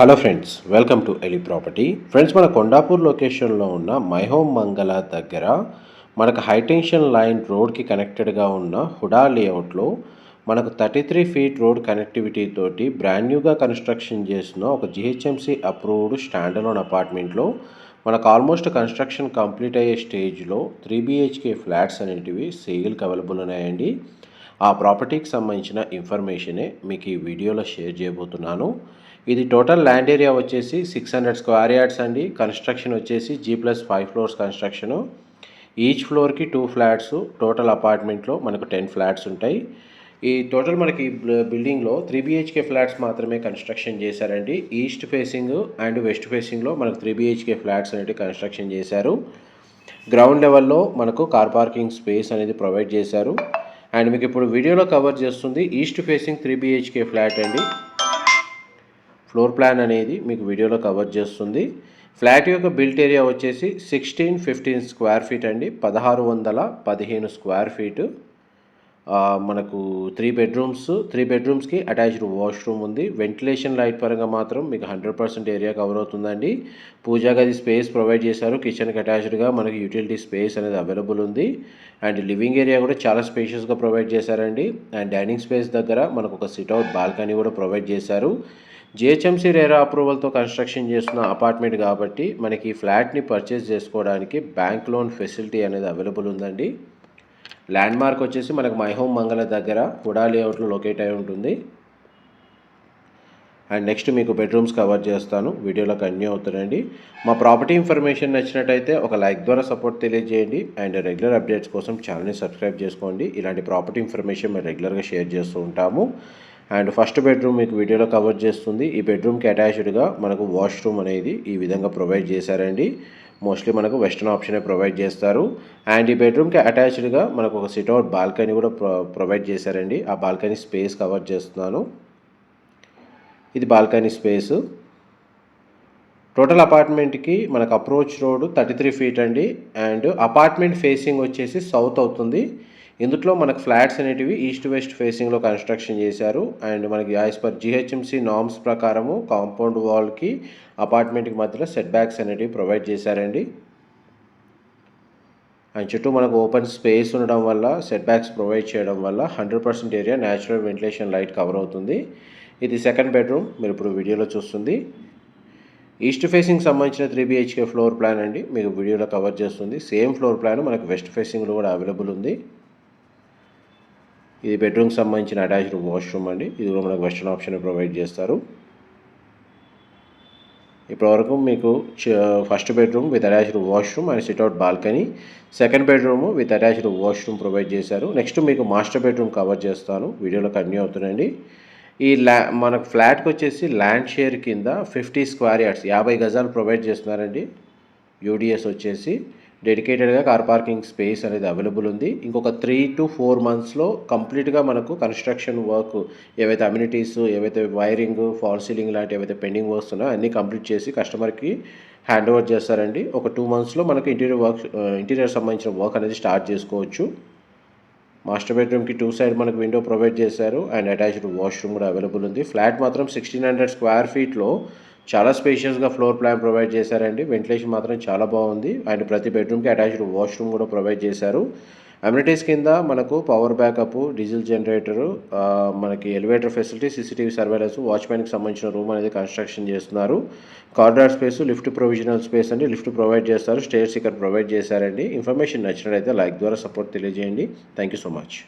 Hello friends welcome to ఎలి property. Friends మన కొండాపూర్ లొకేషన్లో ఉన్న మైహోమ్ మంగళ దగ్గర మనకు హైటెన్షన్ లైన్ రోడ్కి కనెక్టెడ్గా ఉన్న హుడా లేఅవుట్లో మనకు thirty three feet road connectivity తోటి బ్రాండ్ న్యూగా కన్స్ట్రక్షన్ చేసిన ఒక జిహెచ్ఎంసీ అప్రూవ్డ్ స్టాండలోన్ అపార్ట్మెంట్లో మనకు ఆల్మోస్ట్ కన్స్ట్రక్షన్ కంప్లీట్ అయ్యే స్టేజ్లో త్రీ బిహెచ్కే ఫ్లాట్స్ అనేటివి సేల్కి అవైలబుల్ ఉన్నాయండి. ఆ ప్రాపర్టీకి సంబంధించిన ఇన్ఫర్మేషనే మీకు ఈ వీడియోలో షేర్ చేయబోతున్నాను. ఇది టోటల్ ల్యాండ్ ఏరియా వచ్చేసి సిక్స్ హండ్రెడ్ స్క్వేర్ యార్డ్స్ అండి. కన్స్ట్రక్షన్ వచ్చేసి G plus five floors construction. Each ఫ్లోర్కి టూ ఫ్లాట్స్ టోటల్ అపార్ట్మెంట్లో మనకు టెన్ ఫ్లాట్స్ ఉంటాయి. ఈ టోటల్ మనకి బిల్డింగ్లో త్రీ బిహెచ్కే ఫ్లాట్స్ మాత్రమే కన్స్ట్రక్షన్ చేశారండి. ఈస్ట్ ఫేసింగ్ అండ్ వెస్ట్ ఫేసింగ్లో మనకు త్రీ బిహెచ్కే ఫ్లాట్స్ అనేవి కన్స్ట్రక్షన్ చేశారు. గ్రౌండ్ లెవెల్లో మనకు కార్ పార్కింగ్ స్పేస్ అనేది ప్రొవైడ్ చేశారు. అండ్ మీకు ఇప్పుడు వీడియోలో కవర్ చేస్తుంది east facing three BHK flat అండి. ఫ్లోర్ ప్లాన్ అనేది మీకు వీడియోలో కవర్ చేస్తుంది. ఫ్లాట్ యొక్క బిల్ట్ ఏరియా వచ్చేసి సిక్స్టీన్ ఫిఫ్టీన్ స్క్వేర్ ఫీట్ అండి. పదహారు వందల పదిహేను స్క్వేర్ ఫీటు. మనకు త్రీ బెడ్రూమ్స్ త్రీ బెడ్రూమ్స్కి అటాచ్డ్ వాష్రూమ్ ఉంది. వెంటిలేషన్ లైట్ పరంగా మాత్రం మీకు హండ్రెడ్ పర్సెంట్ ఏరియా కవర్ అవుతుందండి. పూజా గది స్పేస్ ప్రొవైడ్ చేశారు. కిచెన్కి అటాచ్డ్గా మనకి యూటిలిటీ స్పేస్ అనేది అవైలబుల్ ఉంది. అండ్ లివింగ్ ఏరియా కూడా చాలా స్పేషియస్గా ప్రొవైడ్ చేశారండి. అండ్ డైనింగ్ స్పేస్ దగ్గర మనకు ఒక సిట్అవుట్ బాల్కనీ కూడా ప్రొవైడ్ చేశారు. జిహెచ్ఎంసీ రేరా అప్రూవల్తో కన్స్ట్రక్షన్ చేస్తున్న అపార్ట్మెంట్ కాబట్టి మనకి ఈ ఫ్లాట్ని పర్చేస్ చేసుకోవడానికి బ్యాంక్ లోన్ ఫెసిలిటీ అనేది అవైలబుల్ ఉందండి. ల్యాండ్ మార్క్ వచ్చేసి మనకు మై హోమ్ మంగళ దగ్గర హుడా లేఅవుట్లో లొకేట్ అయి ఉంటుంది. అండ్ నెక్స్ట్ మీకు బెడ్రూమ్స్ కవర్ చేస్తాను. వీడియోలో కంటిన్యూ అవుతానండి. మా ప్రాపర్టీ ఇన్ఫర్మేషన్ నచ్చినట్టయితే ఒక లైక్ ద్వారా సపోర్ట్ తెలియజేయండి. అండ్ రెగ్యులర్ అప్డేట్స్ కోసం ఛానల్ని సబ్స్క్రైబ్ చేసుకోండి. ఇలాంటి ప్రాపర్టీ ఇన్ఫర్మేషన్ మేము రెగ్యులర్గా షేర్ చేస్తూ ఉంటాము. అండ్ ఫస్ట్ బెడ్రూమ్ మీకు వీడియోలో కవర్ చేస్తుంది. ఈ బెడ్రూమ్కి అటాచ్డ్గా మనకు వాష్రూమ్ అనేది ఈ విధంగా ప్రొవైడ్ చేశారండి. మోస్ట్లీ మనకు వెస్టర్న్ ఆప్షనే ప్రొవైడ్ చేస్తారు. అండ్ ఈ బెడ్రూమ్కి అటాచ్డ్గా మనకు ఒక సిట్అవుట్ బాల్కనీ కూడా ప్రొవైడ్ చేశారండి. ఆ బాల్కనీ స్పేస్ కవర్ చేస్తున్నాను. ఇది బాల్కనీ స్పేస్. టోటల్ అపార్ట్మెంట్కి మనకు approach road thirty three feet అండి. అండ్ అపార్ట్మెంట్ ఫేసింగ్ వచ్చేసి సౌత్ అవుతుంది. ఇందులో మనకు ఫ్లాట్స్ అనేటివి ఈస్ట్ వెస్ట్ ఫేసింగ్లో కన్స్ట్రక్షన్ చేశారు. అండ్ మనకి యాజ్ పర్ జిహెచ్ఎంసీ నామ్స్ ప్రకారము కాంపౌండ్ వాల్కి అపార్ట్మెంట్కి మధ్యలో సెట్ బ్యాక్స్ అనేటివి ప్రొవైడ్ చేశారండి. అండ్ చుట్టూ మనకు ఓపెన్ స్పేస్ ఉండడం వల్ల సెట్ బ్యాక్స్ ప్రొవైడ్ చేయడం వల్ల hundred percent area natural ventilation light cover అవుతుంది. ఇది సెకండ్ బెడ్రూమ్ మీరు ఇప్పుడు వీడియోలో చూస్తుంది. ఈస్ట్ ఫేసింగ్ సంబంధించిన త్రీ బిహెచ్కే ఫ్లోర్ ప్లాన్ అండి. మీకు వీడియోలో కవర్ చేస్తుంది. సేమ్ ఫ్లోర్ ప్లాన్ మనకు వెస్ట్ ఫేసింగ్లో కూడా అవైలబుల్ ఉంది. ఇది బెడ్రూమ్కి సంబంధించిన అటాచ్డ్ వాష్రూమ్ అండి. ఇది కూడా మనకు వెస్టర్న్ ఆప్షన్ ప్రొవైడ్ చేస్తారు. ఇప్పటివరకు మీకు first bedroom with attached washroom and sit out balcony second bedroom with attached washroom provide చేశారు. నెక్స్ట్ మీకు మాస్టర్ బెడ్రూమ్ కవర్ చేస్తాను. వీడియోలో కంటిన్యూ అవుతుందండి ఈ ల్యా మనకు ఫ్లాట్కి వచ్చేసి ల్యాండ్ షేర్ కింద ఫిఫ్టీ స్క్వేర్ యార్డ్స్ యాభై గజాలు ప్రొవైడ్ చేస్తున్నారండి. యూడిఎస్ వచ్చేసి. డెడికేటెడ్గా కార్ పార్కింగ్ స్పేస్ అనేది అవైలబుల్ ఉంది. ఇంకొక త్రీ టు ఫోర్ మంత్స్లో కంప్లీట్గా మనకు కన్స్ట్రక్షన్ వర్క్ ఏవైతే అమ్యూనిటీస్ ఏవైతే వైరింగ్ ఫాల్ సీలింగ్ లాంటి ఏవైతే పెండింగ్ వర్క్స్ ఉన్నాయో అన్నీ కంప్లీట్ చేసి కస్టమర్కి హ్యాండ్ ఓవర్ చేస్తారండి. ఒక టూ మంత్స్లో మనకు ఇంటీరియర్ వర్క్ ఇంటీరియర్ సంబంధించిన వర్క్ అనేది స్టార్ట్ చేసుకోవచ్చు. మాస్టర్ బెడ్రూమ్కి టూ సైడ్ మనకు విండో ప్రొవైడ్ చేశారు. అండ్ అటాచ్డ్ వాష్రూమ్ కూడా అవైలబుల్ ఉంది. ఫ్లాట్ మాత్రం సిక్స్టీన్ హండ్రెడ్ స్క్వేర్ ఫీట్లో చాలా స్పేషియస్గా ఫ్లోర్ ప్లాన్ ప్రొవైడ్ చేశారండి. వెంటిలేషన్ మాత్రం చాలా బాగుంది. అండ్ ప్రతి బెడ్రూమ్కి అటాచ్డ్ వాష్రూమ్ కూడా ప్రొవైడ్ చేశారు. అమ్యూనిటీస్ కింద మనకు పవర్ బ్యాకప్ డీజిల్ జనరేటరు మనకి ఎలివేటర్ ఫెసిలిటీ సీసీటీవీ సర్వేలెన్స్ వాచ్మెన్కి సంబంధించిన రూమ్ అనేది కన్స్ట్రక్షన్ చేస్తున్నారు. Corridor space lift provisional space అండి. లిఫ్ట్ ప్రొవైడ్ చేస్తారు. స్టేర్స్ ఇక్కడ ప్రొవైడ్ చేశారండి. ఇన్ఫర్మేషన్ నచ్చినట్లయితే లైక్ ద్వారా సపోర్ట్ తెలియజేయండి. Thank you so much